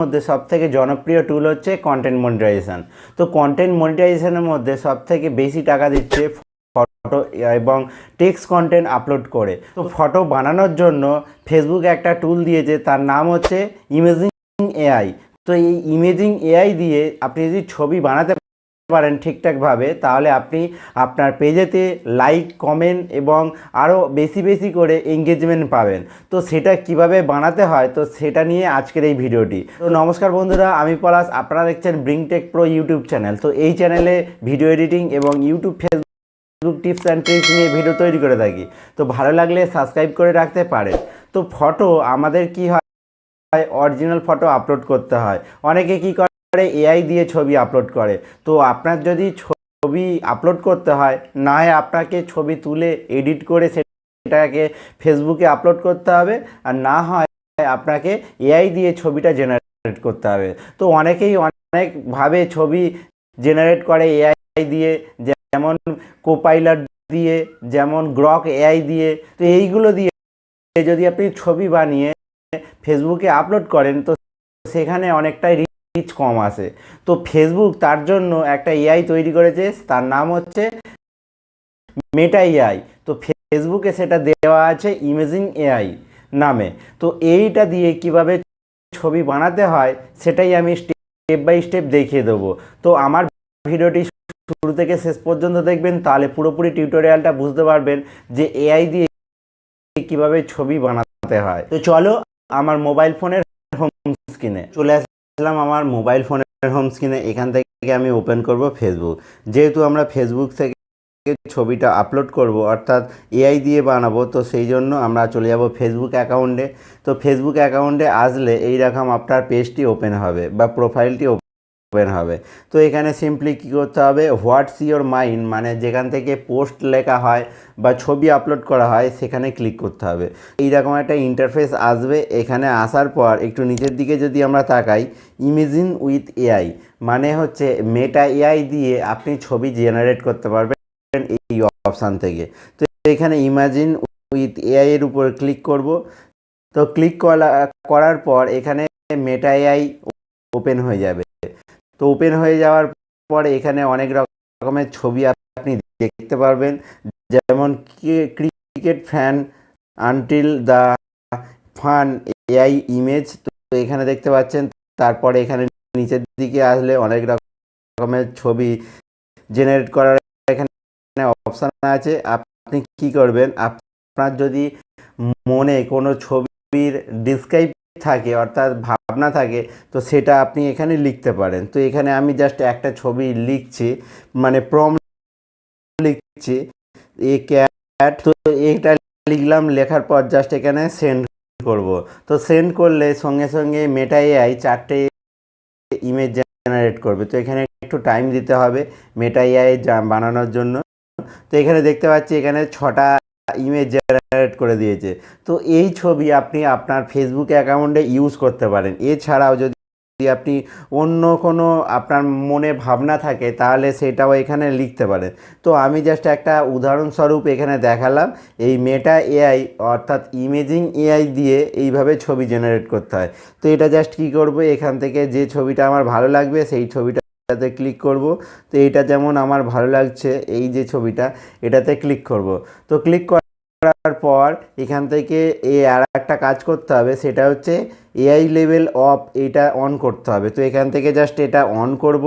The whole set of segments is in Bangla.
মধ্যে সব থেকে জনপ্রিয় টুল হচ্ছে কন্টেন্ট মনিটাইজেশন তো কন্টেন্ট মনিটাইজেশানের মধ্যে সব থেকে বেশি টাকা দিচ্ছে ফটো এবং টেক্সট কন্টেন্ট আপলোড করে। তো ফটো বানানোর জন্য ফেসবুক একটা টুল দিয়েছে, তার নাম হচ্ছে ইমেজিং এআই তো এই ইমেজিং এআই দিয়ে আপনি যদি ছবি বানাতে পারেন ঠিকঠাকভাবে, তাহলে আপনি আপনার পেজেতে লাইক কমেন্ট এবং আরও বেশি বেশি করে এঙ্গেজমেন্ট পাবেন। তো সেটা কীভাবে বানাতে হয়? তো সেটা নিয়ে আজকের এই ভিডিওটি। তো নমস্কার বন্ধুরা, আমি পলাশ, আপনারা দেখছেন ব্রিংটেক প্রো ইউটিউব চ্যানেল তো এই চ্যানেলে ভিডিও এডিটিং এবং YouTube Facebook tips and tricks নিয়ে ভিডিও তৈরি করে থাকি। তো ভালো লাগলে সাবস্ক্রাইব করে রাখতে পারেন। তো ফটো আমাদের কি হয়? অরিজিনাল ফটো আপলোড করতে হয়। অনেকে কি করে এআই দিয়ে ছবি আপলোড করে। তো আপনার যদি ছবি আপলোড করতে হয়, না হয় আপনাকে ছবি তুলে এডিট করে সেটাকে ফেসবুকে আপলোড করতে হবে, আর না হয় আপনাকে এআই দিয়ে ছবিটা জেনারেট করতে হবে। তো অনেকেই অনেকভাবে ছবি জেনারেট করে এআই দিয়ে, যেমন কোপাইলার দিয়ে, যেমন গ্রক এআই দিয়ে। তো এইগুলো দিয়ে যদি আপনি ছবি বানিয়ে ফেসবুকে আপলোড করেন, তো সেখানে অনেকটাই রিচ কম আসে তো ফেসবুক তার জন্য একটা এআই তৈরি করেছে, তার নাম হচ্ছে মেটা এআই তো ফেসবুকে সেটা দেওয়া আছে ইমেজিং এআই নামে। তো এইটা দিয়ে কীভাবে ছবি বানাতে হয়, সেটাই আমি স্টেপ বাই স্টেপ দেখিয়ে দেবো। তো আমার ভিডিওটি শুরু থেকে শেষ পর্যন্ত দেখবেন, তাহলে পুরোপুরি টিউটোরিয়ালটা বুঝতে পারবেন যে এআই দিয়ে কীভাবে ছবি বানাতে হয়। তো চলো আমার মোবাইল ফোনের হোম স্ক্রিনে চলে আসলাম আমার মোবাইল ফোনের হোম স্ক্রিনে এখান থেকে আমি ওপেন করব ফেসবুক যেহেতু আমরা ফেসবুক থেকে ছবিটা আপলোড করব, অর্থাৎ এআই দিয়ে বানাবো, তো সেই জন্য আমরা চলে যাব ফেসবুক অ্যাকাউন্টে তো ফেসবুক অ্যাকাউন্টে আসলে এই রকম আপনার পেজটি ওপেন হবে বা প্রোফাইলটি ওপেন হবে। তো এখানে সিম্পলি কী করতে হবে? হোয়াটস ইওর মাইন্ড মানে যেখান থেকে পোস্ট লেখা হয় বা ছবি আপলোড করা হয়, সেখানে ক্লিক করতে হবে। এইরকম একটা ইন্টারফেস আসবে। এখানে আসার পর একটু নিচের দিকে যদি আমরা তাকাই ইমেজিন উইথ এআই মানে হচ্ছে মেটা এআই দিয়ে আপনি ছবি জেনারেট করতে পারবেন এই অপশান থেকে। তো এখানে ইমাজিন উইথ এআই এর উপর ক্লিক করব। তো ক্লিক করার পর এখানে মেটা এআই ওপেন হয়ে যাবে। তো ওপেন হয়ে যাওয়ার পরে এখানে অনেক রকমের ছবি আপনি দেখতে পারবেন। যেমন cricket fan until the fun AI image তো এখানে দেখতে পাচ্ছেন। তারপরে এখানে নিচের দিকে আসলে অনেক রকমের ছবি জেনারেট করার এখানে অপশান আছে। আপনি কি করবেন? আপনার যদি মনে কোনো ছবির ডিসক্রাইব থাকে অর্থাৎ ভাবনা থাকে, তো সেটা আপনি এখানে লিখতে পারেন। তো এখানে আমি জাস্ট একটা ছবি লিখছি মানে প্রম লিখছি, এ ক্যাট তো এটা লিখলাম, লেখার পর জাস্ট এখানে সেন্ড করব। তো সেন্ড করলে সঙ্গে সঙ্গে মেটা এআই চারটে ইমেজ জেনারেট করবে। তো এখানে একটু টাইম দিতে হবে মেটা এআই বানানোর জন্য। তো এখানে দেখতে পাচ্ছি, এখানে ছটা ইমেজ জেনারেট করে দিয়েছে। তো এই ছবি আপনি আপনার ফেসবুক অ্যাকাউন্টে ইউজ করতে পারেন। এছাড়াও যদি আপনি অন্য কোনো আপনার মনে ভাবনা থাকে, তাহলে সেটাও এখানে লিখতে পারেন। তো আমি জাস্ট একটা উদাহরণস্বরূপ এখানে দেখালাম। এই মেটা এআই অর্থাৎ ইমেজিং এআই দিয়ে এইভাবে ছবি জেনারেট করতে হয়। তো এটা জাস্ট কী করব? এখান থেকে যে ছবিটা আমার ভালো লাগবে, সেই ছবিটা এটাতে ক্লিক করব। তো এইটা যেমন আমার ভালো লাগছে, এই যে ছবিটা, এটাতে ক্লিক করব। তো ক্লিক করার পর এখান থেকে এ আর একটা কাজ করতে হবে, সেটা হচ্ছে এআই লেভেল অফ এটা অন করতে হবে। তো এখান থেকে জাস্ট এটা অন করব।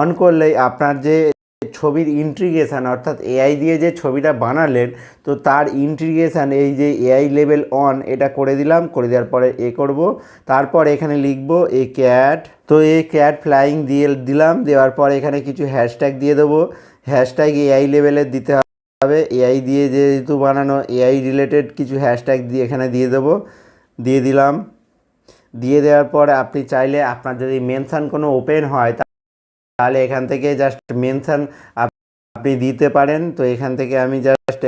অন করলেই আপনার যে ছবির ইন্ট্রিগেশান অর্থাৎ এআই দিয়ে যে ছবিটা বানালেন, তো তার ইন্ট্রিগেশান এই যে এআই লেভেল অন এটা করে দিলাম, করে দেওয়ার পরে এ করব। তারপর এখানে লিখব এ ক্যাট তো এ ক্যাট ফ্লাইং দিয়ে দিলাম, দেওয়ার পর এখানে কিছু হ্যাশট্যাগ দিয়ে দেবো। হ্যাশট্যাগ এআই লেভেলের দিতে হবে। এআই দিয়ে যেহেতু বানানো এআই রিলেটেড কিছু হ্যাশট্যাগ দিয়ে এখানে দিয়ে দেবো। দিয়ে দিলাম। দিয়ে দেওয়ার পর আপনি চাইলে আপনার যদি মেনশান কোনো ওপেন হয় তাহলে এখান থেকে জাস্ট মেনশান আপনি দিতে পারেন। তো এখান থেকে আমি জাস্ট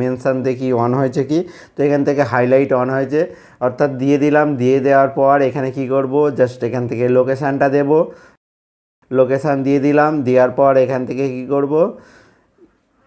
মেনশান দেখি অন হয়েছে কি? তো এখান থেকে হাইলাইট অন হয়েছে। অর্থাৎ দিয়ে দিলাম। দিয়ে দেওয়ার পর এখানে কি করব? জাস্ট এখান থেকে লোকেশানটা দেব। লোকেশান দিয়ে দিলাম। দেওয়ার পর এখান থেকে কি করব?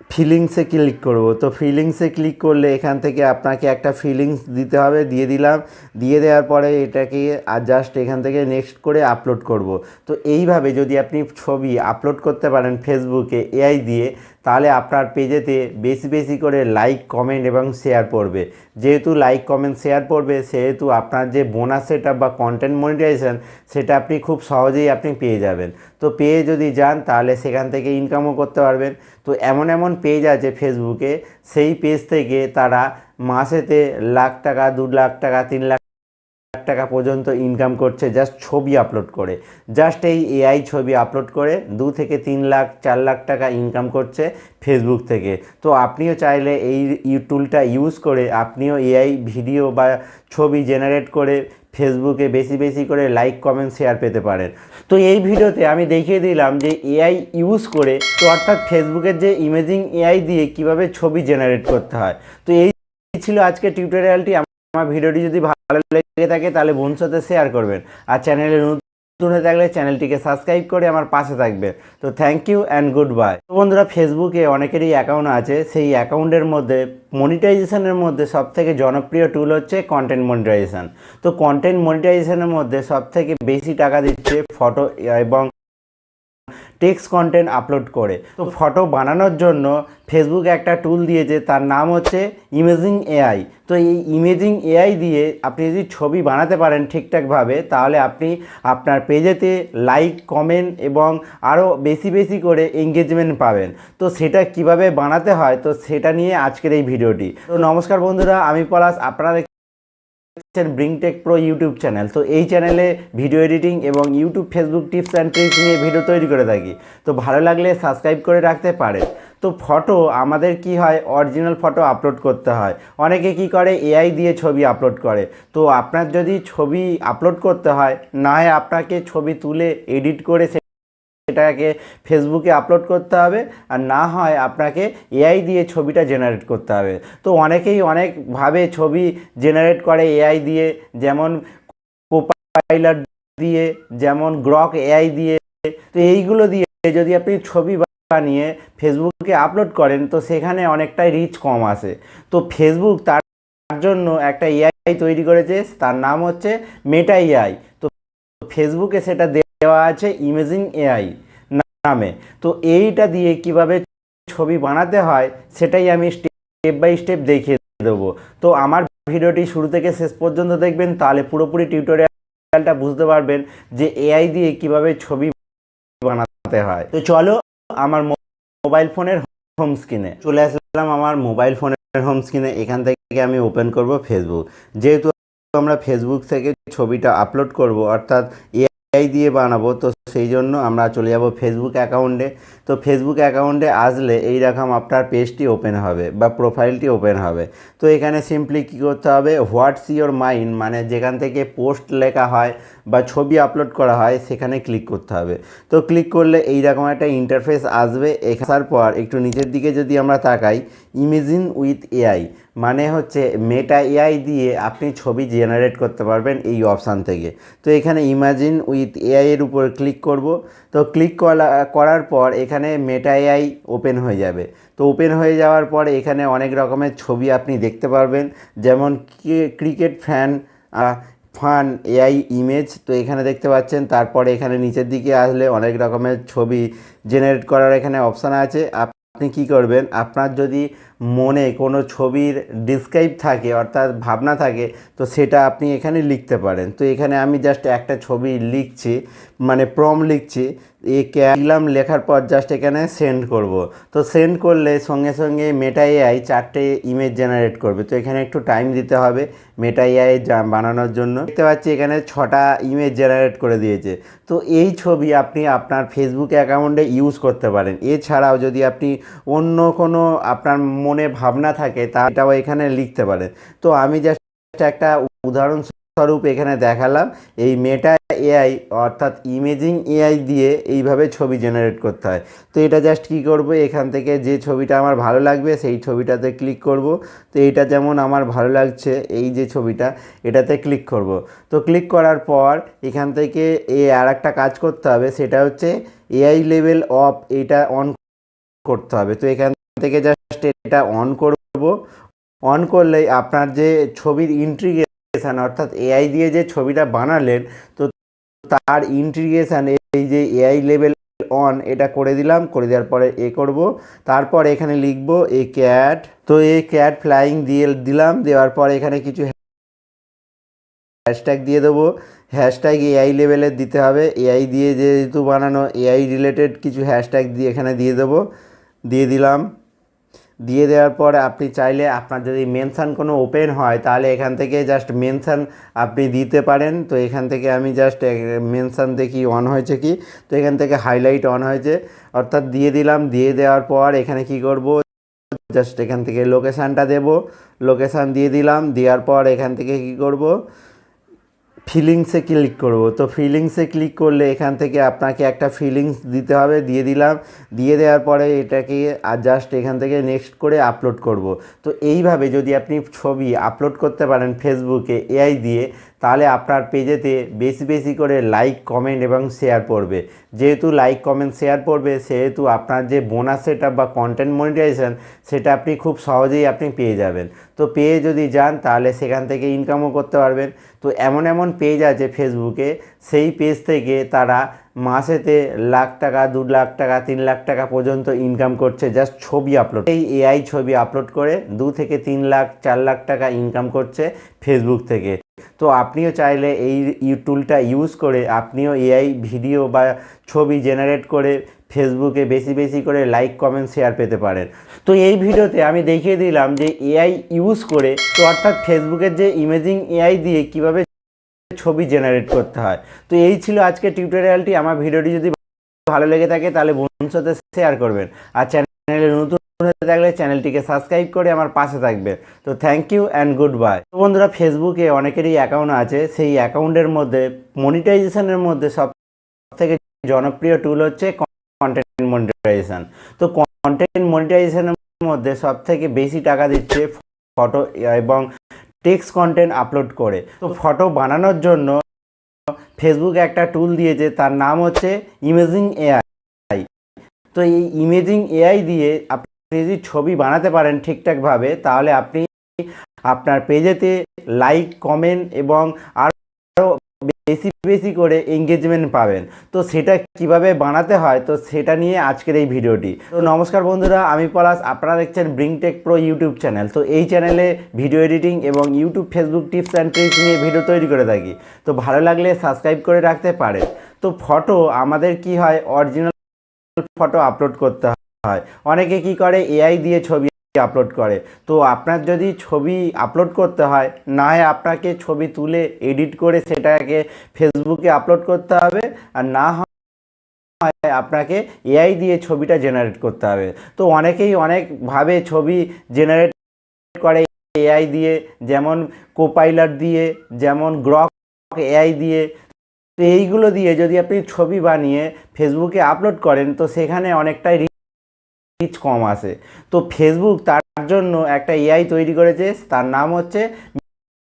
ফিলিংসে ক্লিক করব। তো ফিলিংসে ক্লিক করলে এখান থেকে আপনাকে একটা ফিলিংস দিতে হবে, দিয়ে দিলাম। দিয়ে দেওয়ার পরে এটাকে আর জাস্ট এখান থেকে নেক্সট করে আপলোড করব। তো এইভাবে যদি আপনি ছবি আপলোড করতে পারেন ফেসবুকে এআই দিয়ে তাহলে আপনার পেজেতে বেশি বেশি করে লাইক কমেন্ট এবং শেয়ার পড়বে। যেহেতু লাইক কমেন্ট শেয়ার পড়বে, সেহেতু আপনার যে বোনাস সেটা বা কন্টেন্ট মনিটাইজেশন সেটা আপনি খুব সহজেই আপনি পেয়ে যাবেন। তো পেয়ে যদি যান, তাহলে সেখান থেকে ইনকামও করতে পারবেন। তো এমন এমন পেজ আছে ফেসবুকে সেই পেজ থেকে তারা মাসেতে লাখ টাকা, দু লাখ টাকা, তিন লাখ টাকা পর্যন্ত ইনকাম করছে জাস্ট ছবি আপলোড করে। জাস্ট এই এআই ছবি আপলোড করে দু থেকে তিন লাখ, চার লাখ টাকা ইনকাম করছে ফেসবুক থেকে। তো আপনিও চাইলে এই টুলটা ইউজ করে আপনিও এআই ভিডিও বা ছবি জেনারেট করে ফেসবুকে বেশি বেশি করে লাইক কমেন্ট শেয়ার পেতে পারেন। তো এই ভিডিওতে আমি দেখিয়ে দিলাম যে এআই ইউজ করে তো অর্থাৎ ফেসবুকের যে ইমেজিং এআই দিয়ে কীভাবে ছবি জেনারেট করতে হয়। তো এই ছিল আজকে টিউটোরিয়ালটি আমার ভিডিওটি যদি ভালো লেগে থাকে তাহলে বন্ধুর সাথে শেয়ার করবেন। আর চ্যানেলে নতুন হয়ে থাকলে চ্যানেলটিকে সাবস্ক্রাইব করে আমার পাশে থাকবেন। তো thank you and good bye তো বন্ধুরা ফেসবুকে অনেকেরই অ্যাকাউন্ট আছে। সেই অ্যাকাউন্টের মধ্যে মনিটাইজেশনের মধ্যে সবথেকে জনপ্রিয় টুল হচ্ছে কন্টেন্ট মনিটাইজেশান তো কন্টেন্ট মনিটাইজেশনের মধ্যে সবথেকে বেশি টাকা দিচ্ছে ফটো এবং টেক্সট কন্টেন্ট আপলোড করে। তো ফটো বানানোর জন্য ফেসবুক একটা টুল দিয়েছে, তার নাম হচ্ছে ইমেজিং এআই তো এই ইমেজিং এআই দিয়ে আপনি যদি ছবি বানাতে পারেন ঠিকঠাকভাবে, তাহলে আপনি আপনার পেজেতে লাইক কমেন্ট এবং আরও বেশি বেশি করে এঙ্গেজমেন্ট পাবেন। তো সেটা কীভাবে বানাতে হয়, তো সেটা নিয়ে আজকের এই ভিডিওটি। তো নমস্কার বন্ধুরা, আমি পলাশ, আপনারা দেখছেন ব্রিংটেক প্রো ইউটিউব চ্যানেল তো এই চ্যানেলে ভিডিও এডিটিং এবং YouTube Facebook tips and tricks নিয়ে ভিডিও তৈরি করে থাকি। তো ভালো লাগলে সাবস্ক্রাইব করে রাখতে পারেন তো ফটো আমাদের কি হয়? অরিজিনাল ফটো আপলোড করতে হয়। অনেকে কি করে? এআই দিয়ে ছবি আপলোড করে। তো আপনার যদি ছবি আপলোড করতে হয়, না হয় আপনাকে ছবি তুলে এডিট করে সেটাকে ফেসবুকে আপলোড করতে হবে আর না হয় আপনাকে এআই দিয়ে ছবিটা জেনারেট করতে হবে। তো অনেকেই অনেকভাবে ছবি জেনারেট করে এআই দিয়ে, যেমন কোপাইলার দিয়ে, যেমন গ্রক এআই দিয়ে। তো এইগুলো দিয়ে যদি আপনি ছবি বানিয়ে ফেসবুকে আপলোড করেন, তো সেখানে অনেকটাই রিচ কম আসে তো ফেসবুক তার জন্য একটা এআই তৈরি করেছে, তার নাম হচ্ছে মেটা এআই তো ফেসবুকে সেটা দেওয়া আছে ইমেজিং এআই নামে। তো এইটা দিয়ে কীভাবে ছবি বানাতে হয়, সেটাই আমি স্টেপ বাই স্টেপ দেখিয়ে দেবো। তো আমার ভিডিওটি শুরু থেকে শেষ পর্যন্ত দেখবেন, তাহলে পুরোপুরি টিউটোরিয়ালটা বুঝতে পারবেন যে এআই দিয়ে কীভাবে ছবি বানাতে হয়। তো চলো আমার মোবাইল ফোনের হোম স্ক্রিনে চলে আসলাম আমার মোবাইল ফোনের হোম স্ক্রিনে। এখান থেকে আমি ওপেন করব ফেসবুক যেহেতু আমরা ফেসবুক থেকে ছবিটা আপলোড করব, অর্থাৎ এআই দিয়ে বানাবো। তো সেই জন্য আমরা চলে যাব ফেসবুক অ্যাকাউন্টে তো ফেসবুক অ্যাকাউন্টে আসলে এই রকম আপনার পেজটি ওপেন হবে বা প্রোফাইলটি ওপেন হবে। তো এখানে সিম্পলি কী করতে হবে? হোয়াটস ইওর মাইন্ড মানে যেখান থেকে পোস্ট লেখা হয় বা ছবি আপলোড করা হয়, সেখানে ক্লিক করতে হবে। তো ক্লিক করলে এই রকম একটা ইন্টারফেস আসবে। আসার পর একটু নিচের দিকে যদি আমরা তাকাই ইমেজিন উইথ এআই মানে হচ্ছে মেটা এআই দিয়ে আপনি ছবি জেনারেট করতে পারবেন এই অপশান থেকে। তো এখানে ইমাজিন উইথ এআই এর উপর ক্লিক করব। তো ক্লিক করার পর এখানে মেটা এআই ওপেন হয়ে যাবে। তো ওপেন হয়ে যাওয়ার পর এখানে অনেক রকমের ছবি আপনি দেখতে পারবেন, যেমন cricket fan fun AI image তো এখানে দেখতে পাচ্ছেন। তারপরে এখানে নিচের দিকে আসলে অনেক রকমের ছবি জেনারেট করার এখানে অপশান আছে। আপনি কি করবেন? আপনার যদি মনে কোনো ছবির ডিসক্রাইব থাকে, অর্থাৎ ভাবনা থাকে, তো সেটা আপনি এখানে লিখতে পারেন। তো এখানে আমি জাস্ট একটা ছবি লিখছি মানে প্রম লিখছি, এ লিখলাম, লেখার পর জাস্ট এখানে সেন্ড করব। তো সেন্ড করলে সঙ্গে সঙ্গে মেটা এআই চারটে ইমেজ জেনারেট করবে। তো এখানে একটু টাইম দিতে হবে মেটা এআই বানানোর জন্য। দেখতে পাচ্ছি এখানে ছটা ইমেজ জেনারেট করে দিয়েছে। তো এই ছবি আপনি আপনার ফেসবুক অ্যাকাউন্টে ইউজ করতে পারেন। এছাড়াও যদি আপনি অন্য কোনো আপনার মনে ভাবনা থাকে, তা এটাও এখানে লিখতে পারে। তো আমি জাস্ট একটা উদাহরণস্বরূপ এখানে দেখালাম। এই মেটা এআই অর্থাৎ ইমেজিং এআই দিয়ে এইভাবে ছবি জেনারেট করতে হয়। তো এটা জাস্ট কি করব? এখান থেকে যে ছবিটা আমার ভালো লাগবে, সেই ছবিটাতে ক্লিক করব। তো এটা যেমন আমার ভালো লাগছে, এই যে ছবিটা, এটাতে ক্লিক করব। তো ক্লিক করার পর এখান থেকে এ আর একটা কাজ করতে হবে, সেটা হচ্ছে এআই লেভেল অফ এটা অন করতে হবে। তো এখান থেকে জাস্ট এটা অন করব। অন করলেই আপনার যে ছবির ইন্ট্রিগেশন অর্থাৎ এআই দিয়ে যে ছবিটা বানালেন, তো তার ইন্ট্রিগেশন এই যে এআই লেভেল অন এটা করে দিলাম, করে দেওয়ার পরে এ করব। তারপর এখানে লিখব এ ক্যাট তো এই ক্যাট ফ্লাইং দিয়ে দিলাম, দেওয়ার পর এখানে কিছু হ্যাশট্যাগ দিয়ে দেবো। হ্যাশট্যাগ এআই লেভেলের দিতে হবে। এআই দিয়ে যেহেতু বানানো এআই রিলেটেড কিছু হ্যাশট্যাগ দিয়ে এখানে দিয়ে দেবো। দিয়ে দিলাম। দিয়ে দেওয়ার পর আপনি চাইলে আপনার যদি মেনশান কোনো ওপেন হয়, তাহলে এখান থেকে জাস্ট মেনশান আপনি দিতে পারেন। তো এখান থেকে আমি জাস্ট মেনশান দেখি অন হয়েছে কি? তো এখান থেকে হাইলাইট অন হয়েছে। অর্থাৎ দিয়ে দিলাম। দিয়ে দেওয়ার পর এখানে কি করব? জাস্ট এখান থেকে লোকেশানটা দেব। লোকেশান দিয়ে দিলাম। দেওয়ার পর এখান থেকে কি করব? ফিলিংসে ক্লিক করব। তো ফিলিংসে ক্লিক করলে এখান থেকে আপনাকে একটা ফিলিংস দিতে হবে, দিয়ে দিলাম। দিয়ে দেওয়ার পরে এটাকে জাস্ট এখান থেকে নেক্সট করে আপলোড করব। তো এইভাবে যদি আপনি ছবি আপলোড করতে পারেন ফেসবুকে এআই দিয়ে তাহলে আপনার পেজেতে বেশি বেশি করে লাইক কমেন্ট এবং শেয়ার পড়বে। যেহেতু লাইক কমেন্ট শেয়ার পড়বে, সেহেতু আপনার যে বোনাস সেটা বা কন্টেন্ট মনিটাইজেশন সেটা আপনি খুব সহজেই আপনি পেয়ে যাবেন। তো পেয়ে যদি যান, তাহলে সেখান থেকে ইনকামও করতে পারবেন। তো এমন এমন পেজ আছে ফেসবুকে সেই পেজ থেকে তারা মাসেতে লাখ টাকা, দু লাখ টাকা, তিন লাখ টাকা পর্যন্ত ইনকাম করছে জাস্ট ছবি আপলোড এই এআই ছবি আপলোড করে দু থেকে তিন লাখ, চার লাখ টাকা ইনকাম করছে ফেসবুক থেকে। তো আপনিও চাইলে এই টুলটা ইউজ করে আপনিও এআই ভিডিও বা ছবি জেনারেট করে ফেসবুকে বেশি বেশি করে লাইক কমেন্ট শেয়ার পেতে পারেন। তো এই ভিডিওতে আমি দেখিয়ে দিলাম যে এআই ইউজ করে তো অর্থাৎ ফেসবুকের যে ইমেজিং এআই দিয়ে কীভাবে ছবি জেনারেট করতে হয়। তো এই ছিল আজকে টিউটোরিয়ালটি আমার ভিডিওটি যদি ভালো লেগে থাকে তাহলে বন্ধুর সাথে শেয়ার করবেন। আর চ্যানেলে নতুন থাকলে চ্যানেলটিকে সাবস্ক্রাইব করে আমার পাশে থাকবে। তো thank you and good bye তো বন্ধুরা ফেসবুকে অনেকেরই অ্যাকাউন্ট আছে। সেই অ্যাকাউন্টের মধ্যে মনিটাইজেশনের মধ্যে সব থেকে জনপ্রিয় টুল হচ্ছে কন্টেন্ট মনিটাইজেশন তো কন্টেন্ট মনিটাইজেশনের মধ্যে সব থেকে বেশি টাকা দিচ্ছে ফটো এবং টেক্সট কন্টেন্ট আপলোড করে। তো ফটো বানানোর জন্য ফেসবুক একটা টুল দিয়েছে, তার নাম হচ্ছে ইমেজিং এআই তো এই ইমেজিং এআই দিয়ে আপনি যদি ছবি বানাতে পারেন ঠিকঠাকভাবে, তাহলে আপনি আপনার পেজেতে লাইক কমেন্ট এবং আরও বেশি বেশি করে এঙ্গেজমেন্ট পাবেন। তো সেটা কীভাবে বানাতে হয়? তো সেটা নিয়ে আজকের এই ভিডিওটি। তো নমস্কার বন্ধুরা, আমি পলাশ, আপনারা দেখছেন ব্রিংটেক প্রো ইউটিউব চ্যানেল তো এই চ্যানেলে ভিডিও এডিটিং এবং YouTube Facebook tips and tricks নিয়ে ভিডিও তৈরি করে থাকি। তো ভালো লাগলে সাবস্ক্রাইব করে রাখতে পারেন। তো ফটো আমাদের কি হয়? অরিজিনাল ফটো আপলোড করতে হয়। অনেকে কি করে? এআই দিয়ে ছবি আপলোড করে। তো আপনার যদি ছবি আপলোড করতে হয়, না হয় আপনাকে ছবি তুলে এডিট করে সেটাকে ফেসবুকে আপলোড করতে হবে, আর না হয় আপনাকে এআই দিয়ে ছবিটা জেনারেট করতে হবে। তো অনেকেই অনেকভাবে ছবি জেনারেট করে এআই দিয়ে, যেমন কোপাইলার দিয়ে, যেমন গ্রক এআই দিয়ে। তো এইগুলো দিয়ে যদি আপনি ছবি বানিয়ে ফেসবুকে আপলোড করেন, তো সেখানে অনেকটাই রিচ কম আসে তো ফেসবুক তার জন্য একটা এআই তৈরি করেছে, তার নাম হচ্ছে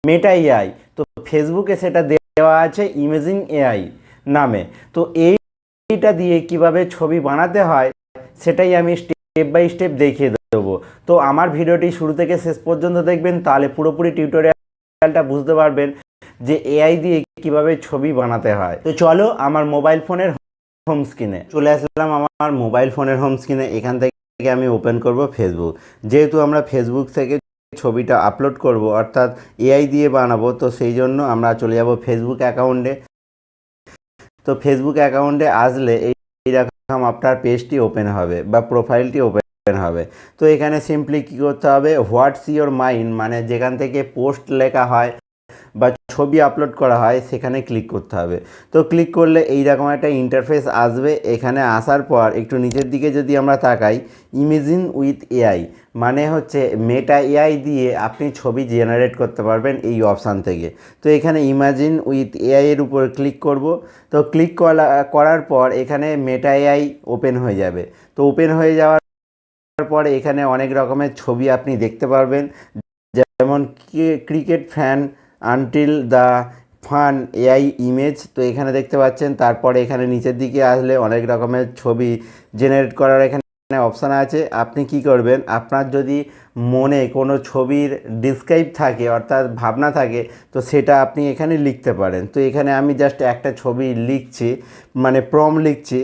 মেটা এআই তো ফেসবুকে সেটা দেওয়া আছে ইমেজিং এআই নামে। তো এইটা দিয়ে কীভাবে ছবি বানাতে হয়, সেটাই আমি স্টেপ বাই স্টেপ দেখিয়ে দেবো। তো আমার ভিডিওটি শুরু থেকে শেষ পর্যন্ত দেখবেন, তাহলে পুরোপুরি টিউটোরিয়ালটা বুঝতে পারবেন যে এআই দিয়ে কীভাবে ছবি বানাতে হয়। তো চলো আমার মোবাইল ফোনের হোম স্ক্রিনে চলে আসলাম আমার মোবাইল ফোনের হোম স্ক্রিনে এখান থেকে আমি ওপেন করব ফেসবুক যেহেতু আমরা ফেসবুক থেকে ছবিটা আপলোড করব, অর্থাৎ এআই দিয়ে বানাবো, তো সেই জন্য আমরা চলে যাব ফেসবুক অ্যাকাউন্টে তো ফেসবুক অ্যাকাউন্টে আসলে এইরকম আপনার পেজটি ওপেন হবে বা প্রোফাইলটি ওপেন হবে। তো এখানে সিম্পলি কী করতে হবে? হোয়াটস ইওর মাইন্ড মানে যেখান থেকে পোস্ট লেখা হয় বা ছবি আপলোড করা হয়, সেখানে ক্লিক করতে হবে। তো ক্লিক করলে এই রকম একটা ইন্টারফেস আসবে। এখানে আসার পর একটু নিচের দিকে যদি আমরা তাকাই ইমেজিন উইথ এআই মানে হচ্ছে মেটা এআই দিয়ে আপনি ছবি জেনারেট করতে পারবেন এই অপশান থেকে। তো এখানে ইমাজিন উইথ এআই এর উপর ক্লিক করব। তো ক্লিক করার পর এখানে মেটা এআই ওপেন হয়ে যাবে। তো ওপেন হয়ে যাওয়ার পর এখানে অনেক রকমের ছবি আপনি দেখতে পারবেন। যেমন cricket fan until the fun AI image তো এখানে দেখতে পাচ্ছেন, তারপরে এখানে নিচের দিকে আসলে অনেক রকমের ছবি জেনারেট করার এখানে অপশান আছে, আপনি কি করবেন? আপনার যদি মনে কোনো ছবির ডিসক্রাইব থাকে, অর্থাৎ ভাবনা থাকে, তো সেটা আপনি এখানে লিখতে পারেন। তো এখানে আমি জাস্ট একটা ছবি লিখছি মানে প্রম লিখছি,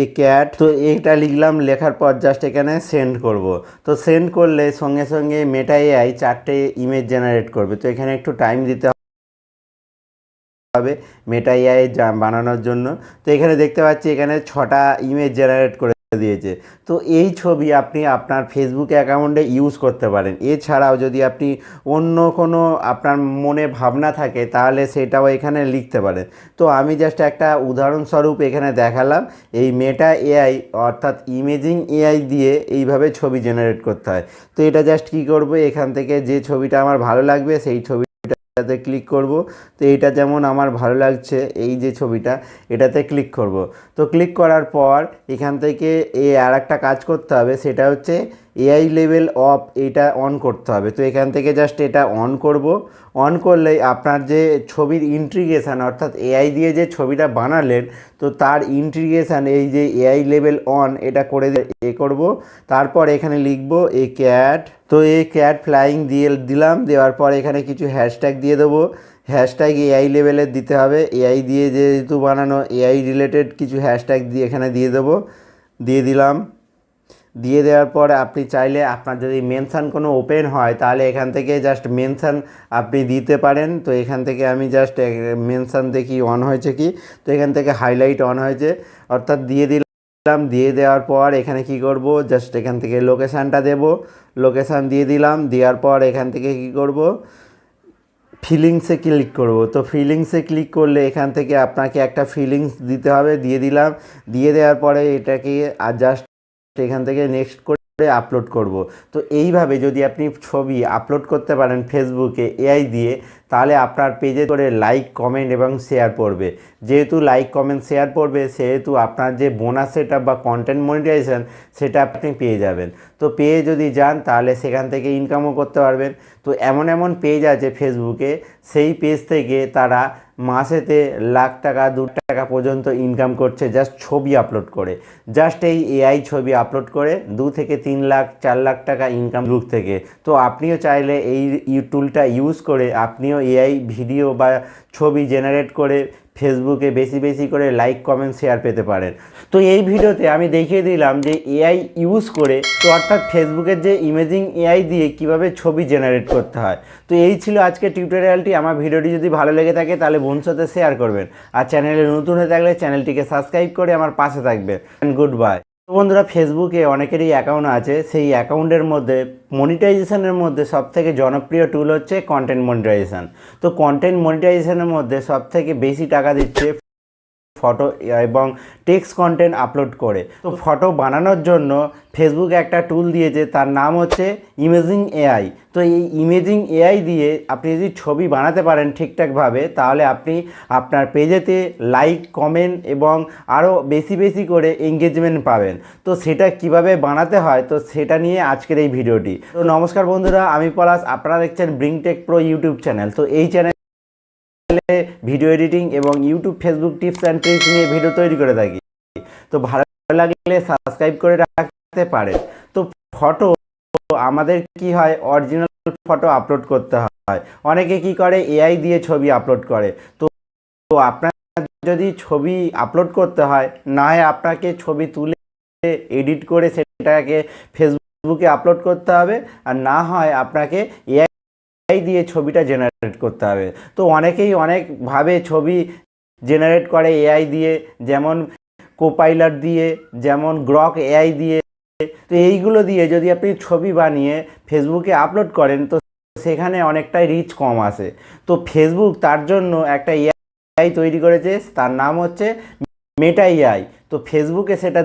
এ ক্যাট তো এটা লিখলাম, লেখার পর জাস্ট এখানে সেন্ড করব। তো সেন্ড করলে সঙ্গে সঙ্গে মেটা এআই চারটে ইমেজ জেনারেট করবে। তো এখানে একটু টাইম দিতে হবে মেটা এআই বানানোর জন্য। তো এখানে দেখতে পাচ্ছি, এখানে ছটা ইমেজ জেনারেট করে দিয়েছে। তো এই ছবি আপনি আপনার ফেসবুক অ্যাকাউন্টে ইউজ করতে পারেন। এছাড়াও যদি আপনি অন্য কোনো আপনার মনে ভাবনা থাকে, তাহলে সেটাও এখানে লিখতে পারেন। তো আমি জাস্ট একটা উদাহরণস্বরূপ এখানে দেখালাম। এই মেটা এআই অর্থাৎ ইমেজিং এআই দিয়ে এইভাবে ছবি জেনারেট করতে হয়। তো এটা জাস্ট কী করব? এখান থেকে যে ছবিটা আমার ভালো লাগবে, সেই ছবি এটাতে ক্লিক করব। তো এটা যেমন আমার ভালো লাগছে, এই যে ছবিটা, এটাতে ক্লিক করব। তো ক্লিক করার পর এখান থেকে এ আর একটা কাজ করতে হবে, সেটা হচ্ছে এআই লেভেল অফ এটা অন করতে হবে। তো এখান থেকে জাস্ট এটা অন করব। অন করলেই আপনার যে ছবির ইন্ট্রিগেশান অর্থাৎ এআই দিয়ে যে ছবিটা বানালেন, তো তার ইন্ট্রিগেশান এই যে এআই লেভেল অন এটা করে এ করব। তারপর এখানে লিখব এ ক্যাট তো এই ক্যাট ফ্লাইং দিয়ে দিলাম, দেওয়ার পর এখানে কিছু হ্যাশট্যাগ দিয়ে দেবো। হ্যাশট্যাগ এআই লেভেলের দিতে হবে। এআই দিয়ে যেহেতু বানানো এআই রিলেটেড কিছু হ্যাশট্যাগ দিয়ে এখানে দিয়ে দেবো। দিয়ে দিলাম। দিয়ে দেওয়ার পর আপনি চাইলে আপনার যদি মেনশান কোনো ওপেন হয়, তাহলে এখান থেকে জাস্ট মেনশান আপনি দিতে পারেন। তো এখান থেকে আমি জাস্ট মেনশান দেখি অন হয়েছে কি? তো এখান থেকে হাইলাইট অন হয়েছে। অর্থাৎ দিয়ে দিলাম, দিয়ে দেওয়ার পর এখানে কি করব? জাস্ট এখান থেকে লোকেশানটা দেব। লোকেশান দিয়ে দিলাম, দেওয়ার পর এখান থেকে কি করব? ফিলিংসে ক্লিক করব। তো ফিলিংসে ক্লিক করলে এখান থেকে আপনাকে একটা ফিলিংস দিতে হবে, দিয়ে দিলাম। দিয়ে দেওয়ার পরে এটাকে আর জাস্ট এখান থেকে নেক্সট করে আপলোড করব। তো এইভাবে যদি আপনি ছবি আপলোড করতে পারেন ফেসবুকে এআই দিয়ে তাহলে আপনার পেজে করে লাইক কমেন্ট এবং শেয়ার পড়বে। যেহেতু লাইক কমেন্ট শেয়ার পড়বে, সেহেতু আপনার যে বোনাস সেটা বা কন্টেন্ট মনিটাইজেশন সেটা আপনি পেয়ে যাবেন। তো পেয়ে যদি যান, তাহলে সেখান থেকে ইনকামও করতে পারবেন। তো এমন এমন পেজ আছে ফেসবুকে সেই পেজ থেকে তারা মাসেতে লাখ টাকা, দু টাকা পর্যন্ত ইনকাম করছে জাস্ট ছবি আপলোড করে। জাস্ট এই এআই ছবি আপলোড করে দু থেকে তিন লাখ, চার লাখ টাকা ইনকাম লুক থেকে। তো আপনিও চাইলে এই টুলটা ইউজ করে আপনিও এআই ভিডিও বা ছবি জেনারেট করে ফেসবুকে বেশি বেশি করে লাইক কমেন্ট শেয়ার পেতে পারেন। তো এই ভিডিওতে আমি দেখিয়ে দিলাম যে এআই ইউজ করে, তো অর্থাৎ ফেসবুকের যে ইমেজিং এআই দিয়ে কীভাবে ছবি জেনারেট করতে হয়। তো এই ছিল আজকে টিউটোরিয়ালটি আমার ভিডিওটি যদি ভালো লেগে থাকে তাহলে বন্ধুর সাথে শেয়ার করবেন। আর চ্যানেলে নতুন হয়ে থাকলে চ্যানেলটিকে সাবস্ক্রাইব করে আমার পাশে থাকবেন। গুড বাই বন্ধুরা ফেসবুকে অনেকেরই অ্যাকাউন্ট আছে। সেই অ্যাকাউন্টের মধ্যে মনিটাইজেশনের মধ্যে সবথেকে জনপ্রিয় টুল হচ্ছে কন্টেন্ট মনিটাইজেশন তো কন্টেন্ট মনিটাইজেশনের মধ্যে সবথেকে বেশি টাকা দিচ্ছে ফটো এবং টেক্সট কন্টেন্ট আপলোড করে। তো ফটো বানানোর জন্য ফেসবুক একটা টুল দিয়েছে তার নাম হচ্ছে ইমেজিং এআই তো এই ইমেজিং এআই দিয়ে আপনি যদি ছবি বানাতে পারেন ঠিকঠাকভাবে তাহলে আপনি আপনার পেজেতে লাইক কমেন্ট এবং আরও বেশি বেশি করে এঙ্গেজমেন্ট পাবেন। তো সেটা কীভাবে বানাতে হয় তো সেটা নিয়ে আজকের এই ভিডিওটি। তো নমস্কার বন্ধুরা আমি পলাশ আপনারা দেখছেন ব্রিংটেক প্রো ইউটিউব চ্যানেল তো এই চ্যানেল চ্যানেলে ভিডিও এডিটিং এবং YouTube Facebook tips and tricks নিয়ে ভিডিও তৈরি করে থাকি। তো ভালো লাগলে সাবস্ক্রাইব করে রাখতে পারেন। তো ফটো আমাদের কি হয় অরিজিনাল ফটো আপলোড করতে হয়। অনেকে কি করে এআই দিয়ে ছবি আপলোড করে। তো আপনার যদি ছবি আপলোড করতে হয়, না হয় আপনাকে ছবি তুলে এডিট করে সেটাকে ফেসবুকে আপলোড করতে হবে। আর না হয় আপনাকে এআই এআই দিয়ে ছবিটা জেনারেট করতে হবে। তো অনেকেই অনেকভাবে ছবি জেনারেট করে এআই দিয়ে, যেমন কোপাইলার দিয়ে, যেমন গ্রক এআই দিয়ে। তো এইগুলো দিয়ে যদি আপনি ছবি বানিয়ে ফেসবুকে আপলোড করেন, তো সেখানে অনেকটাই রিচ কম আসে। তো ফেসবুক তার জন্য একটা এআই তৈরি করেছে, তার নাম হচ্ছে মেটা এআই তো ফেসবুকে সেটা